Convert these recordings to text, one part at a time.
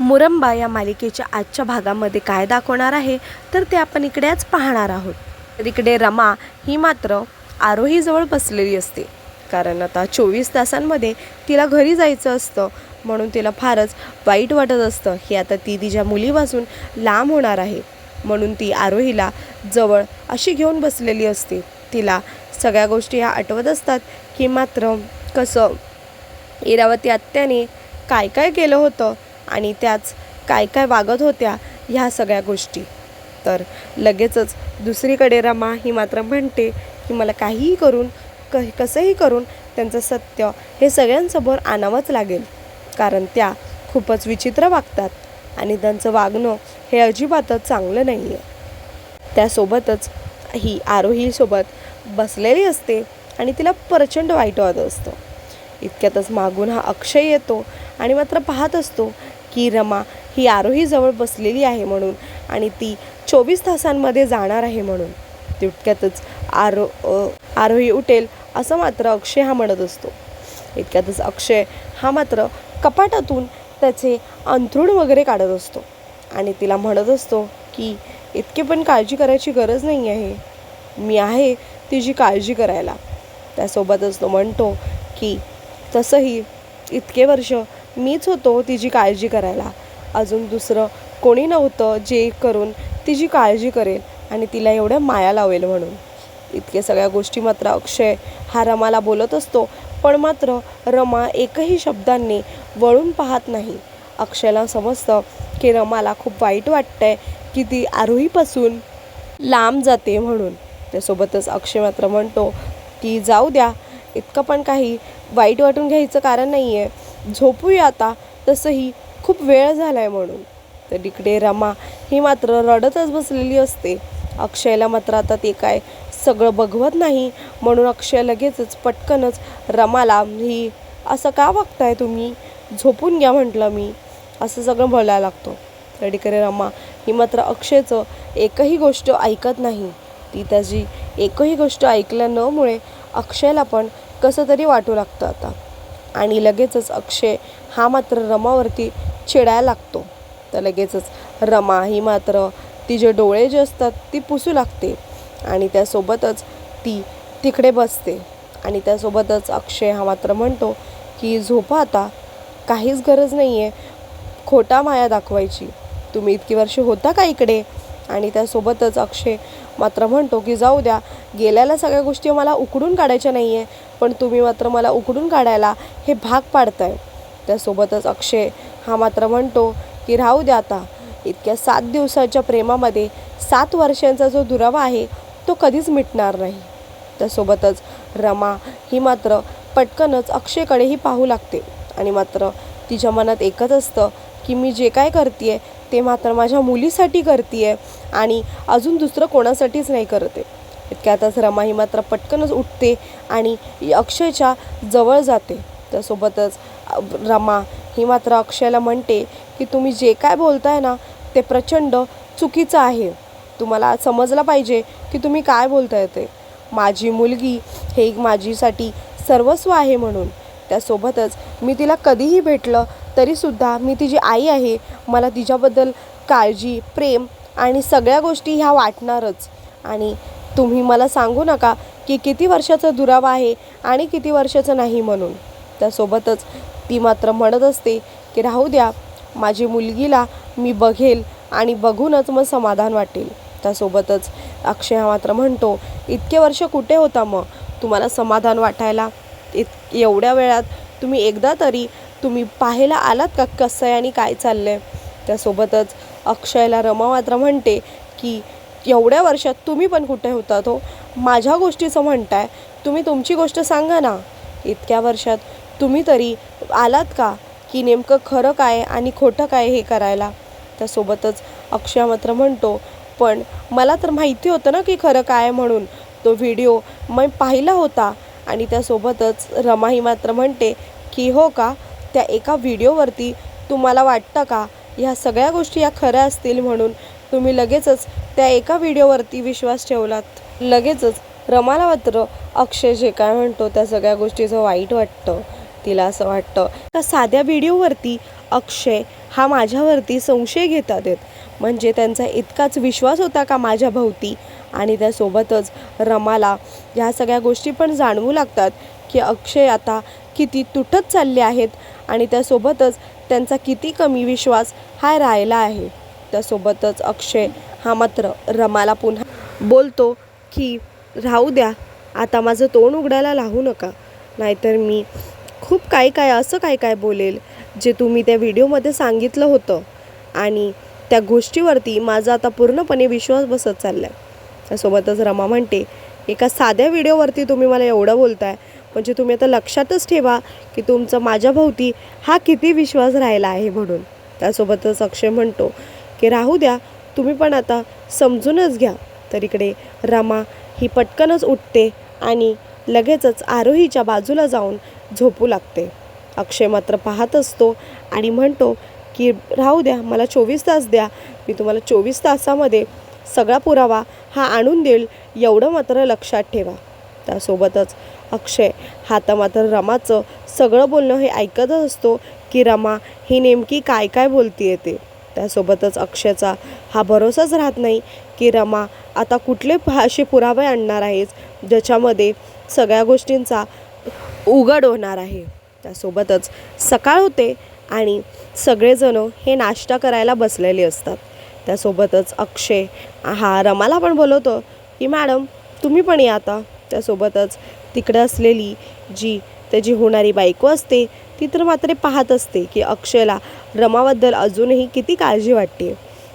मुरंबा या मालिकेच्या आजच्या भागामध्ये काय दाखवणार आहे तर ते आपण इकडे आज पाहणार आहोत. तर इकडे रमा ही मात्र आरोहीजवळ बसलेली असते. कारण आता चोवीस तासांमध्ये तिला घरी जायचं असतं म्हणून तिला फारच वाईट वाटत असतं. की आता ती तिच्या मुलीपासून लांब होणार आहे. म्हणून ती आरोहीला जवळ अशी घेऊन बसलेली असते. तिला सगळ्या गोष्टी ह्या आठवत असतात की मात्र कसं इरावती आत्याने काय काय केलं होतं आणि त्याच काय काय वागत होत्या ह्या सगळ्या गोष्टी. तर लगेचच दुसरीकडे रमा ही मात्र म्हणते की मला काहीही करून क कसंही करून त्यांचं सत्य हे सगळ्यांसमोर आणावंच लागेल. कारण त्या खूपच विचित्र वागतात आणि त्यांचं वागणं हे अजिबातच चांगलं नाही आहे त्यासोबतच ही आरोहीसोबत बसलेली असते आणि तिला प्रचंड वाईट वाटत असतं. इतक्यातच मागून हा अक्षय येतो आणि मात्र पाहत असतो की रमा ही आरोहीजवळ बसलेली आहे म्हणून आणि ती चोवीस तासांमध्ये जाणार आहे म्हणून. तितक्यातच आरो आरोही उठेल असं मात्र अक्षय हा म्हणत असतो. इतक्यातच अक्षय हा मात्र कपाटातून त्याचे अंथरूण वगैरे काढत असतो आणि तिला म्हणत असतो की इतके पण काळजी करायची गरज नाही आहे. मी आहे तिची काळजी करायला. त्यासोबतच तो म्हणतो की तसंही इतके वर्ष मीच होतो तिची काळजी करायला. अजून दुसरं कोणी नव्हतं जे करून तिची काळजी करेल आणि तिला एवढ्या माया लावेल म्हणून. इतके सगळ्या गोष्टी मात्र अक्षय हा रमाला बोलत असतो पण मात्र रमा एकही शब्दांनी वळून पाहत नाही. अक्षयला समजतं की रमाला खूप वाईट वाटतंय की ती आरोहीपासून लांब जाते म्हणून. त्यासोबतच अक्षय मात्र म्हणतो की जाऊ द्या इतकं पण काही वाईट वाटून घ्यायचं कारण नाही आहे झोपूया आता तसंही खूप वेळ झाला आहे म्हणून. तर इकडे रमा ही मात्र रडतच बसलेली असते. अक्षयला मात्र आता ते काय सगळं बघवत नाही म्हणून अक्षय लगेचच पटकनच रमाला ही असं का बघताय तुम्ही? झोपून घ्या म्हटलं मी. असं सगळं बोलायला लागतो. तर इकडे रमा ही मात्र अक्षयचं एकही गोष्ट ऐकत नाही. ती त्याची एकही गोष्ट ऐकल्या नमुळे अक्षयला पण कसं तरी वाटू लागतं आता. आणि लगेचच अक्षय हा मात्र रमावरती चिडायला लागतो. तर लगेचच रमा ही मात्र तिचे डोळे जे असतात ती पुसू लागते आणि त्यासोबतच ती तिकडे बसते. आणि त्यासोबतच अक्षय हा मात्र म्हणतो की झोपा आता काहीच गरज नाही आहे खोटा माया दाखवायची. तुम्ही इतकी वर्ष होता का इकडे? आणि त्यासोबतच अक्षय मात्र म्हणतो की जाऊ द्या गेल्याला सगळ्या गोष्टी मला उकडून काढायच्या नाही आहे पण तुम्ही मात्र मला उकडून काढायला हे भाग पाडताय. त्यासोबतच अक्षय हा मात्र म्हणतो की राहू द्या आता इतक्या सात दिवसाच्या प्रेमामध्ये सात वर्षांचा जो दुरावा आहे तो कधीच मिटणार नाही. त्यासोबतच रमा ही मात्र पटकनच अक्षयकडेही पाहू लागते आणि मात्र तिच्या मनात एकच असतं की मी जे काय करते ते मात्र माझ्या मुलीसाठी करते आणि अजून दुसरं कोणासाठीच नाही करते. इतक्यातच रमा ही मात्र पटकनच उठते आणि अक्षयच्या जवळ जाते. त्यासोबतच रमा ही मात्र अक्षयला म्हणते की तुम्ही जे काय बोलताय ना ते प्रचंड चुकीचं आहे. तुम्हाला समजलं पाहिजे की तुम्ही काय बोलताय ते. माझी मुलगी हे माझीसाठी सर्वस्व आहे म्हणून. त्यासोबतच मी तिला कधीही भेटलं तरीसुद्धा मी तिची आई आहे मला तिच्याबद्दल काळजी प्रेम आणि सगळ्या गोष्टी ह्या वाटणारच. आणि तुम्ही मला सांगू नका की किती वर्षाचा दुरावा आहे आणि किती वर्षाचं नाही म्हणून. त्यासोबतच ती मात्र म्हणत असते की राहू द्या माझी मुलगीला मी बघेल आणि बघूनच मग समाधान वाटेल. त्यासोबतच अक्षय हा मात्र म्हणतो इतके वर्ष कुठे होता मग? तुम्हाला समाधान वाटायला इत एवढ्या वेळात तुम्ही एकदा तरी तुम्ही पाहायला आलात का? कसं आहे आणि काय चाललं आहे त्यासोबतच अक्षयला रमा मात्र म्हणते की एवढ्या वर्षात तुम्ही पण कुठे होता तो? माझ्या गोष्टीचं म्हणताय. तुम्ही तुमची गोष्ट सांगा ना. इतक्या वर्षात तुम्ही तरी आलात का? की नेमकं खरं काय आणि खोटं काय हे करायला? त्यासोबतच अक्षय मात्र म्हणतो पण मला तर माहिती होतं ना की खरं काय म्हणून. तो व्हिडिओ मी पाहिला होता. आणि त्यासोबतच रमा ही मात्र म्हणते की हो का? त्या एका व्हिडिओवरती तुम्हाला वाटतं का? ह्या सगळ्या गोष्टी या खऱ्या असतील म्हणून तुम्ही लगेचच त्या एका व्हिडिओवरती विश्वास ठेवलात. लगेचच रमाला मात्र अक्षय जे काय म्हणतो त्या सगळ्या गोष्टीचं वाईट वाटतं. तिला असं वाटतं का साध्या व्हिडिओवरती अक्षय हा माझ्यावरती संशय घेतात आहेत. म्हणजे त्यांचा इतकाच विश्वास होता का माझ्या भोवती? आणि त्यासोबतच रमाला ह्या सगळ्या गोष्टी पण जाणवू लागतात की अक्षय आता किती तुटत चालले आहेत आणि त्यासोबतच त्यांचा किती कमी विश्वास हा राहिला आहे. त्यासोबतच अक्षय हा मात्र रमाला पुन्हा बोलतो की राहू द्या आता माझं तोंड उघडायला लावू नका. नाहीतर मी खूप काय काय असं काय काय बोलेल जे तुम्ही त्या व्हिडिओमध्ये सांगितलं होतं आणि त्या गोष्टीवरती माझा आता पूर्णपणे विश्वास बसत चालला आहे त्यासोबतच रमा म्हणते एका साध्या व्हिडिओवरती तुम्ही मला एवढं बोलताय म्हणजे तुम्ही आता लक्षातच ठेवा की तुमचं माझ्याभोवती हा किती विश्वास राहिला आहे म्हणून. त्यासोबतच अक्षय म्हणतो की राहू द्या तुम्ही पण आता समजूनच घ्या. तर इकडे रमा ही पटकनच उठते आणि लगेचच आरोहीच्या बाजूला जाऊन झोपू लागते. अक्षय मात्र पाहत असतो आणि म्हणतो की राहू द्या मला चोवीस तास द्या. मी तुम्हाला चोवीस तासामध्ये सगळा पुरावा हा आणून देईल एवढं मात्र लक्षात ठेवा. त्यासोबतच अक्षय हा तर मात्र रमाचं सगळं बोलणं हे ऐकतच असतो की रमा ही नेमकी काय काय बोलती ते त्यासोबतच अक्षयचा हा भरोसाच राहत नाही की रमा आता कुठले असे पुरावे आणणार आहेस ज्याच्यामध्ये सगळ्या गोष्टींचा उघड होणार आहे. त्यासोबतच सकाळ होते आणि सगळेजणं हे नाश्ता करायला बसलेले असतात. त्यासोबतच अक्षय हा रमाला पण बोलवतो की मॅडम तुम्ही पण या आता. त्यासोबतच तिकडं असलेली जी त्याची होणारी बायको असते ती तर मात्र पाहत असते की अक्षयला रमाबद्दल अजूनही किती काळजी वाटते.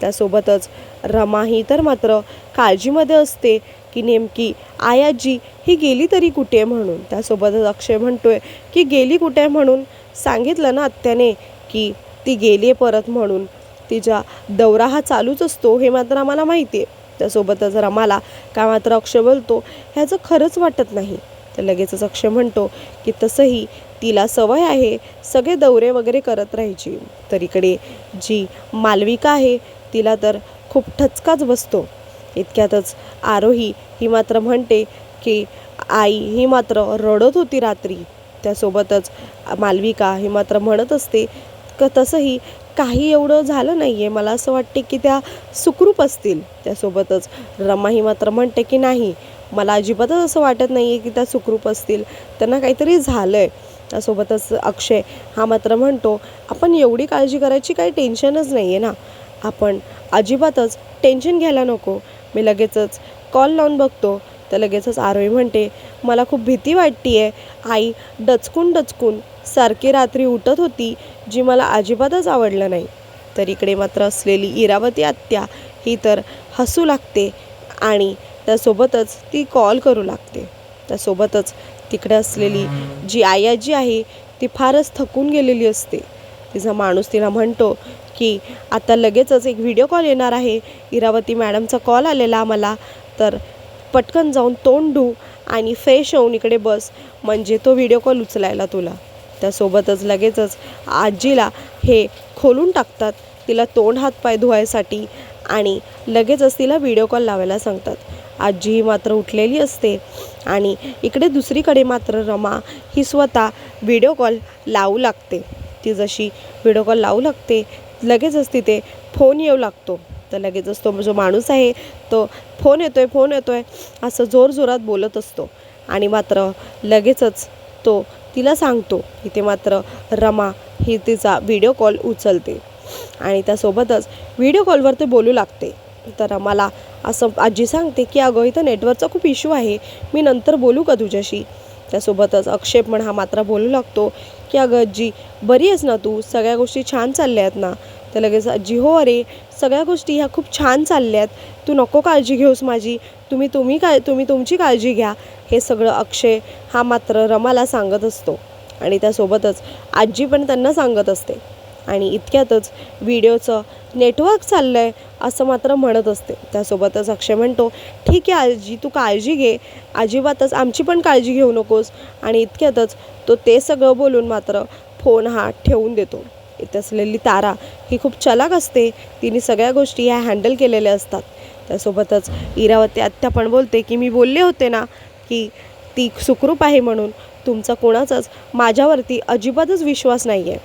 त्यासोबतच रमा ही तर मात्र काळजीमध्ये असते की नेमकी आयाजी ही गेली तरी कुठे म्हणून. त्यासोबतच अक्षय म्हणतोय की गेली कुठे म्हणून? सांगितलं ना आत्याने की ती गेली आहे परत म्हणून. तिचा दौरा हा चालूच असतो हे मात्र आम्हाला माहिती आहे त्यासोबतच रमाला काय मात्र अक्षय बोलतो ह्याचं खरंच वाटत नाही. तर लगेचच अक्षय म्हणतो की तसंही तिला सवय आहे सगळे दौरे वगैरे करत राहायची. तर इकडे जी मालविका आहे तिला तर खूप ठचकाच बसतो. इतक्यातच आरोही ही मात्र म्हणते की आई ही मात्र रडत होती रात्री. त्यासोबतच मालविका ही मात्र म्हणत असते क तसंही काही एवढं झालं नाही आहे मला असं वाटते की त्या सुखरूप असतील त्यासोबतच. रमा ही मात्र म्हणते की नाही. मला अजिबातच असं वाटत नाही आहे की त्या सुखरूप असतील. त्यांना काहीतरी झालं आहे त्यासोबतच अक्षय हा मात्र म्हणतो आपण एवढी काळजी करायची काही टेन्शनच नाही आहे ना. आपण अजिबातच टेन्शन घ्यायला नको. मी लगेचच कॉल लावून बघतो. तर लगेचच आरोही म्हणते मला खूप भीती वाटते आहे आई डचकून डचकून सारखी रात्री उठत होती जी मला अजिबातच आवडलं नाही. तर इकडे मात्र असलेली इरावती आत्या ही तर हसू लागते आणि त्यासोबतच ती कॉल करू लागते. त्यासोबतच तिकडे असलेली जी आयाजी आहे ती फारच थकून गेलेली असते. तिचा माणूस तिला म्हणतो की आता लगेचच एक व्हिडिओ कॉल येणार आहे. इरावती मॅडमचा कॉल आलेला आम्हाला. तर पटकन जाऊन तोंड धू आणि फ्रेश होऊन इकडे बस. म्हणजे तो व्हिडिओ कॉल उचलायला तुला. त्यासोबतच लगेचच आजीला हे खोलून टाकतात. तिला तोंड हात पाय धुवायसाठी आणि लगेचच तिला व्हिडिओ कॉल लावायला सांगतात. आजी ही मात्र उठलेली असते आणि इकडे दुसरीकडे मात्र रमा ही स्वतः व्हिडिओ कॉल लावू लागते. ती जशी व्हिडिओ कॉल लावू लागते लगेचच तिथे फोन येऊ लागतो. तर लगेचच तो जो माणूस आहे तो फोन येतो आहे फोन येतो आहे असं जोरजोरात बोलत असतो. आणि मात्र लगेचच तो तिला सांगतो इथे मात्र रमा ही तिचा व्हिडिओ कॉल उचलते. आणि त्यासोबतच व्हिडिओ कॉलवर ते बोलू लागते. तर मला असं आजी सांगते की अगं इथं नेटवर्कचा खूप इश्यू आहे. मी नंतर बोलू का तुझ्याशी? त्यासोबतच अक्षय पण हा मात्र बोलू लागतो की अगं आजी बरी आहेस ना तू? सगळ्या गोष्टी छान चालल्या आहेत ना? तर लगेच आजी हो अरे सगळ्या गोष्टी ह्या खूप छान चालल्या आहेत तू नको काळजी घेऊस माझी. तुम्ही तुम्ही काय तुम्ही तुमची काळजी घ्या. हे सगळं अक्षय हा मात्र रमाला सांगत असतो. आणि त्यासोबतच आजी पण त्यांना सांगत असते. आणि इतक्यातच व्हिडिओचं नेटवर्क चाललं आहे असं मात्र म्हणत असते. त्यासोबतच अक्षय म्हणतो ठीक आहे आजी तू काळजी घे. अजिबातच आमची पण काळजी घेऊ नकोस. आणि इतक्यातच तो ते सगळं बोलून मात्र फोन हा ठेवून देतो. येत असलेली तारा ही खूप चलाक असते. तिने सगळ्या गोष्टी ह्या हँडल केलेल्या असतात. त्यासोबतच इरावती आत्या पण बोलते की मी बोलले होते ना की ती सुखरूप आहे म्हणून. तुमचा कोणाचाच माझ्यावरती अजिबातच विश्वास नाही आहे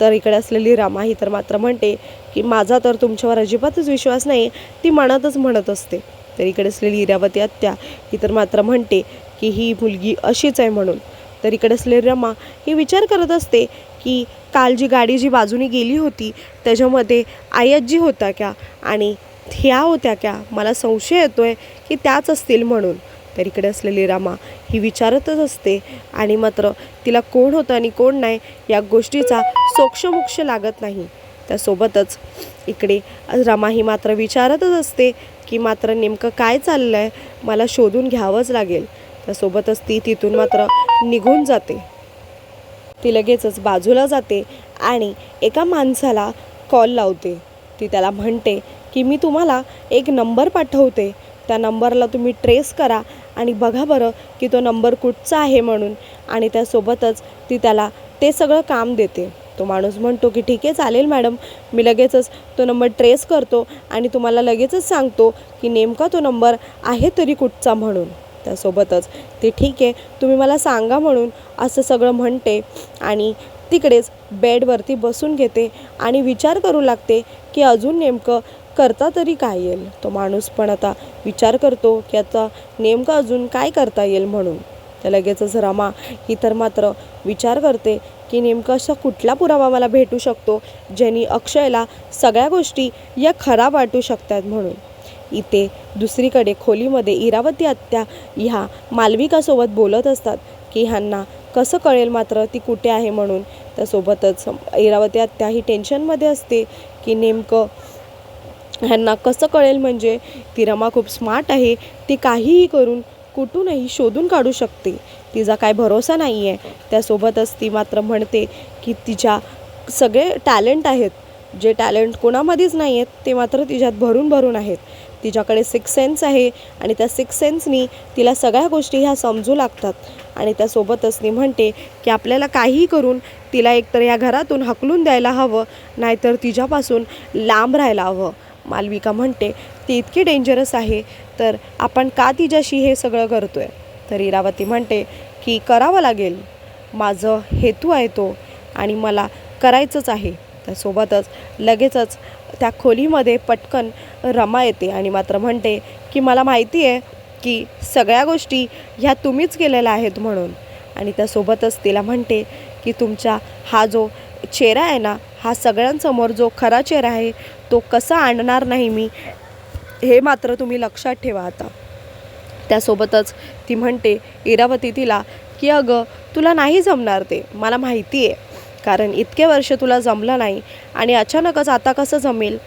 तर इकडे असलेली रमा ही तर मात्र म्हणते की माझा तर तुमच्यावर अजिबातच विश्वास नाही ती मनातच म्हणत असते. तर इकडे असलेली इरावती आत्या ही तर मात्र म्हणते की ही मुलगी अशीच आहे म्हणून. तर इकडे असलेली रमा ही विचार करत असते की काल जी गाडी जी बाजूने गेली होती त्याच्यामध्ये आयाजी होता क्या? आणि ह्या होत्या क्या? मला संशय येतो आहे की त्याच असतील म्हणून. तर इकडे असलेली रामा ही विचारतच असते आणि मात्र तिला कोण होतं आणि कोण नाही या गोष्टीचा सोक्षमोक्ष लागत नाही. त्यासोबतच इकडे रमा ही मात्र विचारतच असते की मात्र नेमकं काय चाललं आहे मला शोधून घ्यावंच लागेल. त्यासोबतच ती तिथून मात्र निघून जाते. ती लगेचच बाजूला जाते आणि एका माणसाला कॉल लावते. ती त्याला म्हणते की मी तुम्हाला एक नंबर पाठवते. त्या नंबरला तुम्ही ट्रेस करा आणि बघा बरं की तो नंबर कुठचा आहे म्हणून. आणि त्यासोबतच ती त्याला ते सगळं काम देते. तो माणूस म्हणतो की ठीक आहे चालेल मॅडम. मी लगेचच तो नंबर ट्रेस करतो आणि तुम्हाला लगेचच सांगतो की नेमका तो नंबर आहे तरी कुठचा म्हणून. त्यासोबतच. ते ठीक आहे तुम्ही मला सांगा म्हणून असं सगळं म्हणते आणि तिकडेच बेडवरती बसून घेते आणि विचार करू लागते की अजून नेमकं करता तरी काय येईल. तो माणूस पण आता विचार करतो की आता नेमकं अजून काय करता येईल म्हणून. तर लगेचच रमा ही तर मात्र विचार करते की नेमकं असा कुठला पुरावा मला भेटू शकतो ज्यांनी अक्षयला सगळ्या गोष्टी या खराब वाटू शकतात म्हणून. इथे दुसरीकडे खोलीमध्ये इरावती आत्या ह्या मालविकासोबत बोलत असतात की ह्यांना कसं कळेल मात्र ती कुठे आहे म्हणून. त्यासोबतच इरावती आत्या ही टेन्शनमध्ये असते की नेमकं ह्यांना कसं कळेल म्हणजे ती रमा खूप स्मार्ट आहे ती काहीही करून कुठूनही शोधून काढू शकते. तिचा काय भरोसा नाही आहे त्यासोबतच ती मात्र म्हणते की तिच्या सगळे टॅलेंट आहेत. जे टॅलेंट कोणामध्येच नाही आहेत ते मात्र तिच्यात भरून भरून आहेत. तिच्याकडे सिक्स सेन्स आहे आणि त्या सिक्स सेन्सनी तिला सगळ्या गोष्टी ह्या समजू लागतात. आणि त्यासोबतच ती म्हणते की आपल्याला काहीही करून तिला एकतर या घरातून हकलून द्यायला हवं नाहीतर तिच्यापासून लांब राहायला हवं. मालविका म्हणते ती इतकी डेंजरस आहे तर आपण का तिच्याशी हे सगळं करतो आहे तर इरावती म्हणते की करावं लागेल. माझं हेतू आहे तो आणि मला करायचंच आहे. त्यासोबतच लगेचच त्या खोलीमध्ये पटकन रमा येते आणि मात्र म्हणते की मला माहिती आहे की सगळ्या गोष्टी ह्या तुम्हीच केलेल्या आहेत म्हणून. आणि त्यासोबतच तिला म्हणते की तुमचा हा जो चेहरा आहे ना हा सगळ्यांसमोर जो खरा चेहरा आहे तो कसा आणणार नाही मी हे मात्र तुम्ही लक्षात ठेवा आता. त्यासोबतच ती म्हणते इरावती तिला की अगं तुला नाही जमणार ते मला माहिती आहे. कारण इतके वर्ष तुला जमलं नाही आणि अचानकच आता कसं जमेल?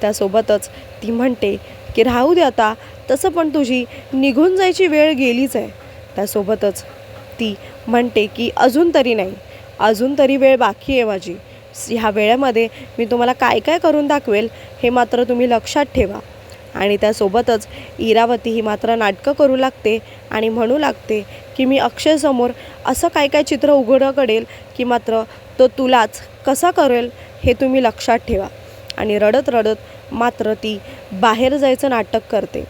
त्यासोबतच ती म्हणते की राहू दे आता तसं पण तुझी निघून जायची वेळ गेलीच आहे. त्यासोबतच ती म्हणते की अजून तरी नाही अजून तरी वेळ बाकी आहे माझी. ह्या वेळेमध्ये मी तुम्हाला काय काय करून दाखवेल हे मात्र तुम्ही लक्षात ठेवा. आणि त्यासोबतच इरावती ही मात्र नाटकं करू लागते आणि म्हणू लागते की मी अक्षयसमोर असं काय काय चित्र उघडं करेल की मात्र तो तुलाच कसा करेल हे तुम्ही लक्षात ठेवा. आणि रडत रडत मात्र ती बाहेर जायचं नाटक करते.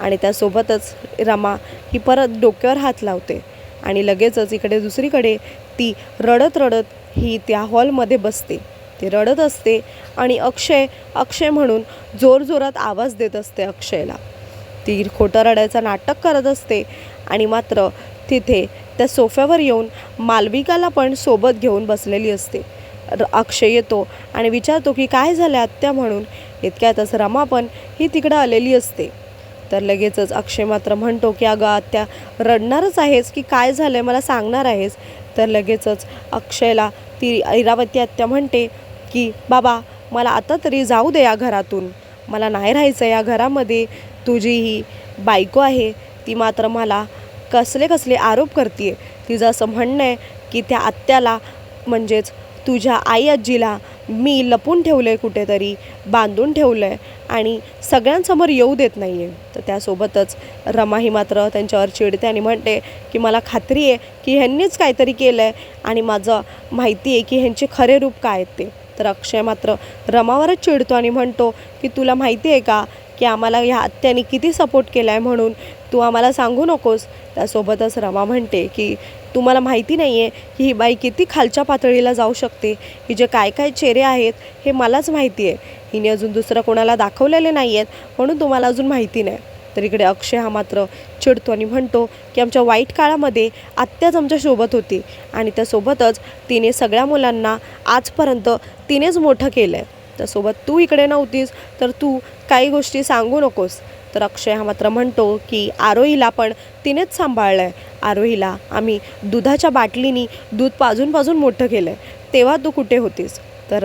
आणि त्यासोबतच रमा ही परत डोक्यावर हात लावते. आणि लगेचच इकडे दुसरीकडे ती रडत रडत ही त्या हॉलमध्ये बसते. ती रडत असते आणि अक्षय अक्षय म्हणून जोरजोरात आवाज देत असते अक्षयला. ती खोटं रडायचं नाटक करत असते आणि मात्र तिथे त्या सोफ्यावर येऊन मालविकाला पण सोबत घेऊन बसलेली असते. र- अक्षय येतो आणि विचारतो की काय झालं आत्या म्हणून? इतक्यातच रमा पण ही तिकडं आलेली असते. तर लगेचच अक्षय मात्र म्हणतो की अगं आत्या रडणारच आहेस की काय झालं आहे मला सांगणार आहेस? तर लगेचच अक्षयला ती ऐरावती आत्या म्हणते की बाबा मला आता तरी जाऊ दे या घरातून. मला नाही राहायचं या घरामध्ये. तुझी ही बायको आहे. ती मात्र मला कसले कसले आरोप करते तिचं असं म्हणणं आहे की त्या आत्याला म्हणजेच तुझ्या आई आजीला मी लपून ठेवलं आहे कुठेतरी बांधून ठेवलं आहे आणि सगळ्यांसमोर येऊ देत नाही आहे तर त्यासोबतच रमा ही मात्र त्यांच्यावर चिडते आणि म्हणते की मला खात्री आहे की ह्यांनीच काहीतरी केलं आहे आणि माझं माहिती आहे की ह्यांचे खरे रूप काय आहेत ते. तर अक्षय मात्र रमावरच चिडतो आणि म्हणतो की तुला माहिती आहे का की आम्हाला ह्या आत्याने किती सपोर्ट केला आहे म्हणून? तू आम्हाला सांगू नकोस. त्यासोबतच रमा म्हणते की तुम्हाला माहिती नाही आहे की ही बाई किती खालच्या पातळीला जाऊ शकते. ही जे काय काय चेहरे आहेत हे मलाच माहिती आहे. हिने अजून दुसरं कोणाला दाखवलेले नाही आहेत म्हणून तुम्हाला अजून माहिती नाही. तर इकडे अक्षय हा मात्र चिडतो आणि म्हणतो की आमच्या वाईट काळामध्ये आत्याच आमच्यासोबत होती आणि त्यासोबतच तिने सगळ्या मुलांना आजपर्यंत तिनेच मोठं केलं आहे त्यासोबत तू इकडे नव्हतीस तर तू काही गोष्टी सांगू नकोस. तर अक्षय हा मात्र म्हणतो की आरोहीला पण तिनेच सांभाळलं आहे आरोहीला आम्ही दुधाच्या बाटलीनी दूध पाजून पाजून मोठं केलं आहे तेव्हा तू कुठे होतीस? तर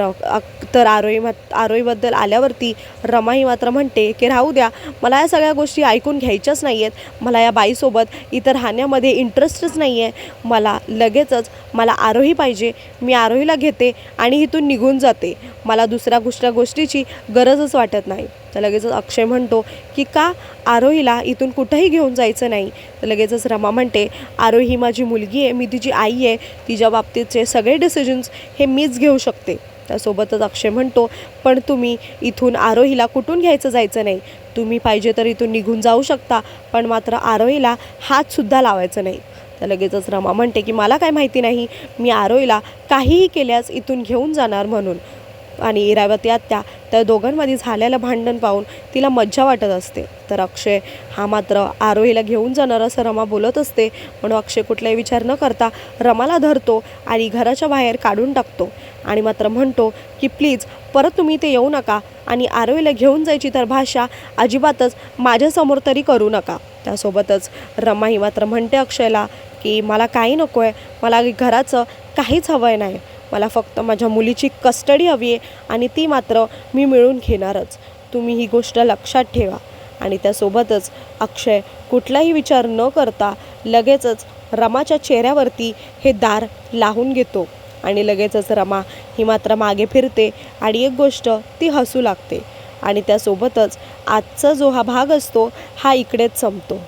तर आरोही मात आरोहीबद्दल आल्यावरती रमाही मात्र म्हणते की राहू द्या मला या सगळ्या गोष्टी ऐकून घ्यायच्याच नाही आहेत मला या बाईसोबत इतर राहण्यामध्ये इंटरेस्टच नाही आहे मला लगेचच मला आरोही पाहिजे. मी आरोहीला घेते आणि इथून निघून जाते. मला दुसऱ्या दुसऱ्या गोष्टीची गरजच वाटत नाही. तर लगेचच अक्षय म्हणतो की का? आरोहीला इथून कुठंही घेऊन जायचं नाही. तर लगेचच रमा म्हणते आरोही ही माझी मुलगी आहे मी तिची आई आहे तिच्या बाबतीतचे सगळे डिसिजन्स हे मीच घेऊ शकते. त्यासोबतच अक्षय म्हणतो पण तुम्ही इथून आरोहीला कुठून घ्यायचं जायचं नाही? तुम्ही पाहिजे तर इथून निघून जाऊ शकता पण मात्र आरोहीला हातसुद्धा लावायचं नाही. तर लगेचच रमा म्हणते की मला काय माहिती नाही मी आरोहीला काहीही केल्यास इथून घेऊन जाणार म्हणून. आणि इरावती आत्या त्या दोघांमध्ये झालेलं भांडण पाहून तिला मज्जा वाटत असते. तर अक्षय हा मात्र आरोहीला घेऊन जाणार असं रमा बोलत असते. म्हणून अक्षय कुठलाही विचार न करता रमाला धरतो आणि घराच्या बाहेर काढून टाकतो. आणि मात्र म्हणतो की प्लीज परत तुम्ही इथे येऊ नका आणि आरोहीला घेऊन जायची तर भाषा अजिबातच माझ्यासमोर तरी करू नका. त्यासोबतच रमा ही मात्र म्हणते अक्षयला की मला काही नको आहे मला घराचं काहीच हवं आहे नाही. मला फक्त माझ्या मुलीची कस्टडी हवी आहे आणि ती मात्र मी मिळून घेणारच. तुम्ही ही गोष्ट लक्षात ठेवा. आणि त्यासोबतच अक्षय कुठलाही विचार न करता लगेचच रमाच्या चेहऱ्यावरती हे दार लावून घेतो. आणि लगेचच रमा ही मात्र मागे फिरते आणि एक गोष्ट ती हसू लागते. आणि त्यासोबतच आजचा जो हा भाग असतो हा इकडेच संपतो.